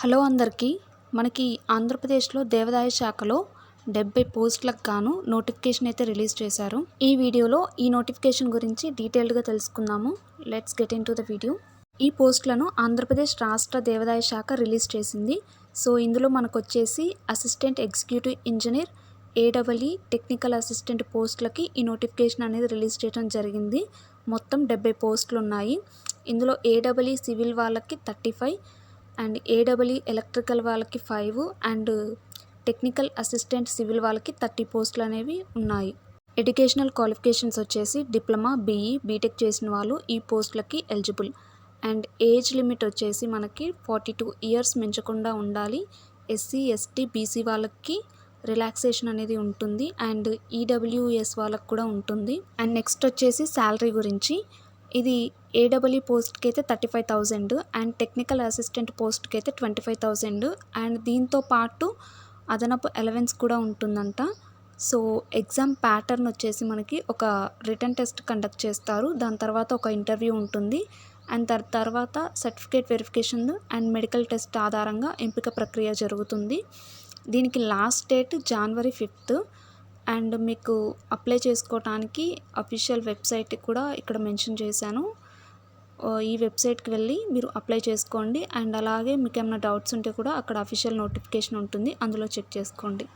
Hello అందరికీ. మనకి ఆంధ్రప్రదేశ్లో దేవాదాయ శాఖలో డెబ్బై పోస్టులకు గాను నోటిఫికేషన్ అయితే రిలీజ్ చేశారు. ఈ వీడియోలో ఈ నోటిఫికేషన్ గురించి డీటెయిల్డ్గా తెలుసుకుందాము. Let's get into the video. ఈ పోస్టులను ఆంధ్రప్రదేశ్ రాష్ట్ర దేవాదాయ శాఖ రిలీజ్ చేసింది. సో ఇందులో మనకు వచ్చేసి assistant executive engineer A double E technical assistant పోస్టులకి ఈ నోటిఫికేషన్ అనేది రిలీజ్ చేయడం జరిగింది. మొత్తం డెబ్బై పోస్టులు ఉన్నాయి ఇందులో ఏడబ్ల్ఈ సివిల్ వాళ్ళకి థర్టీ ఫైవ్ అండ్ ఏడబ్ల్యూ ఎలక్ట్రికల్ వాళ్ళకి five and technical assistant civil వాళ్ళకి థర్టీ పోస్టులు అనేవి ఉన్నాయి. ఎడ్యుకేషనల్ క్వాలిఫికేషన్స్ వచ్చేసి డిప్లొమా బీఈ బీటెక్ చేసిన వాళ్ళు ఈ పోస్టులకి ఎలిజిబుల్. అండ్ ఏజ్ లిమిట్ వచ్చేసి మనకి ఫార్టీ టూ ఇయర్స్ మించకుండా ఉండాలి. ఎస్సీ ఎస్టీ బీసీ వాళ్ళకి రిలాక్సేషన్ అనేది ఉంటుంది. అండ్ ఈడబ్ల్యూఎస్ వాళ్ళకి కూడా ఉంటుంది. అండ్ నెక్స్ట్ వచ్చేసి శాలరీ గురించి. ఇది ఏడబ్ల్యూ పోస్ట్కి అయితే thirty five thousand and technical assistant పోస్ట్కి అయితే ట్వంటీ ఫైవ్ థౌజండ్ అండ్ దీంతో పాటు అదనపు ఎలవెన్స్ కూడా ఉంటుందంట. సో ఎగ్జామ్ ప్యాటర్న్ వచ్చేసి మనకి ఒక రిటర్న్ టెస్ట్ కండక్ట్ చేస్తారు. దాని తర్వాత ఒక ఇంటర్వ్యూ ఉంటుంది. అండ్ దాని తర్వాత certificate verification and medical test ఆధారంగా ఎంపిక ప్రక్రియ జరుగుతుంది. దీనికి last date January fifth. And మీకు అప్లై చేసుకోవటానికి అఫీషియల్ వెబ్సైట్ కూడా ఇక్కడ మెన్షన్ చేశాను. ఈ వెబ్సైట్కి వెళ్ళి మీరు అప్లై చేసుకోండి. అండ్ అలాగే మీకు ఏమైనా డౌట్స్ ఉంటే కూడా అక్కడ అఫీషియల్ నోటిఫికేషన్ ఉంటుంది. అందులో చెక్ చేసుకోండి.